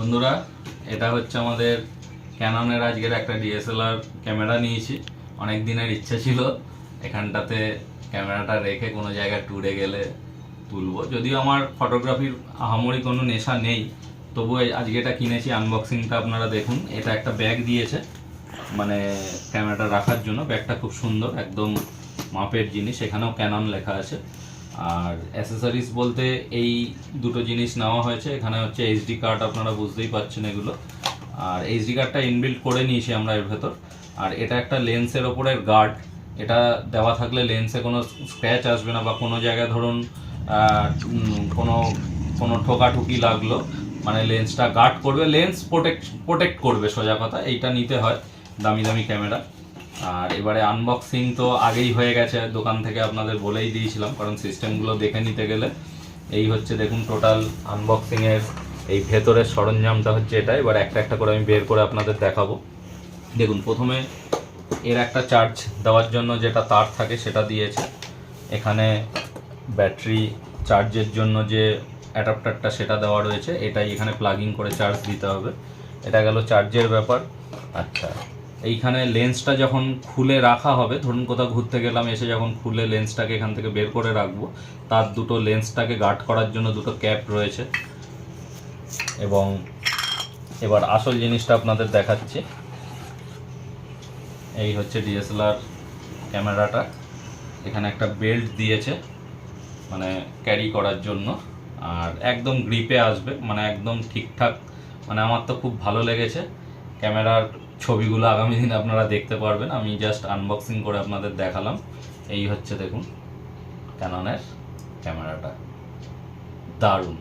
বন্ধুরা, এটা হচ্ছে আমাদের ক্যাননের আজকের একটা ডিএসএলআর ক্যামেরা নিয়েছি। অনেক দিনের ইচ্ছা ছিল এখানটাতে ক্যামেরাটা রেখে কোনো জায়গায় ট্যুরে গেলে তুলবো। যদিও আমার ফটোগ্রাফির আহামরি কোনো নেশা নেই তবু আজকে এটা কিনেছি। আনবক্সিংটা আপনারা দেখুন। এটা একটা ব্যাগ দিয়েছে মানে ক্যামেরাটা রাখার জন্য। ব্যাগটা খুব সুন্দর, একদম মাপের জিনিস। এখানেও ক্যানন লেখা আছে। আর অ্যাসেসরিজ বলতে এই দুটো জিনিস নেওয়া হয়েছে। এখানে হচ্ছে এইচডি কার্ড আপনারা বুঝতেই পারছেন এগুলো। আর এইচডি কার্ডটা ইনবিল্ড করে নিয়েছি আমরা এর ভেতর। আর এটা একটা লেন্সের ওপরের গার্ড এটা দেওয়া থাকলে লেন্সে কোনো স্ক্র্যাচ আসবে না বা কোনো জায়গায় ধরুন কোনো কোনো ঠোকাঠুকি লাগল মানে লেন্সটা গার্ড করবে। লেন্স প্রোটেক্ট প্রোটেক্ট করবে সোজা কথা। এইটা নিতে হয় দামি দামি ক্যামেরা আর এবারে আনবক্সিং তো আগেই হয়ে গেছে, দোকান থেকে আপনাদের বলেই দিয়েছিলাম, কারণ সিস্টেমগুলো দেখে নিতে গেলে এই হচ্ছে দেখুন টোটাল আনবক্সিংয়ের এই ভেতরের সরঞ্জামটা হচ্ছে এটা, এবার একটা একটা করে আমি বের করে আপনাদের দেখাবো। দেখুন, প্রথমে এর একটা চার্জ দেওয়ার জন্য যেটা তার থাকে সেটা দিয়েছে। এখানে ব্যাটারি চার্জের জন্য যে অ্যাডাপ্টারটা সেটা দেওয়া রয়েছে, এটাই এখানে প্লাগিং করে চার্জ দিতে হবে। এটা গেল চার্জের ব্যাপার। আচ্ছা এইখানে লেন্সটা যখন খুলে রাখা হবে, ধরুন কোথাও ঘুরতে গেলাম, এসে যখন খুলে লেন্সটাকে এখান থেকে বের করে রাখব, তার দুটো লেন্সটাকে গার্ড করার জন্য দুটো ক্যাপ রয়েছে। এবং এবার আসল জিনিসটা আপনাদের দেখাচ্ছি। এই হচ্ছে ডিএসএলআর ক্যামেরাটা। এখানে একটা বেল্ট দিয়েছে মানে ক্যারি করার জন্য। আর একদম গ্রিপে আসবে মানে একদম ঠিকঠাক মানে আমার তো খুব ভালো লেগেছে। ক্যামেরার ছবিগুলো আগামী দিন আপনারা দেখতে পারবেন। আমি জাস্ট আনবক্সিং করে আপনাদের দেখালাম। এই হচ্ছে দেখুন ক্যাননের ক্যামেরাটা। দারুণ।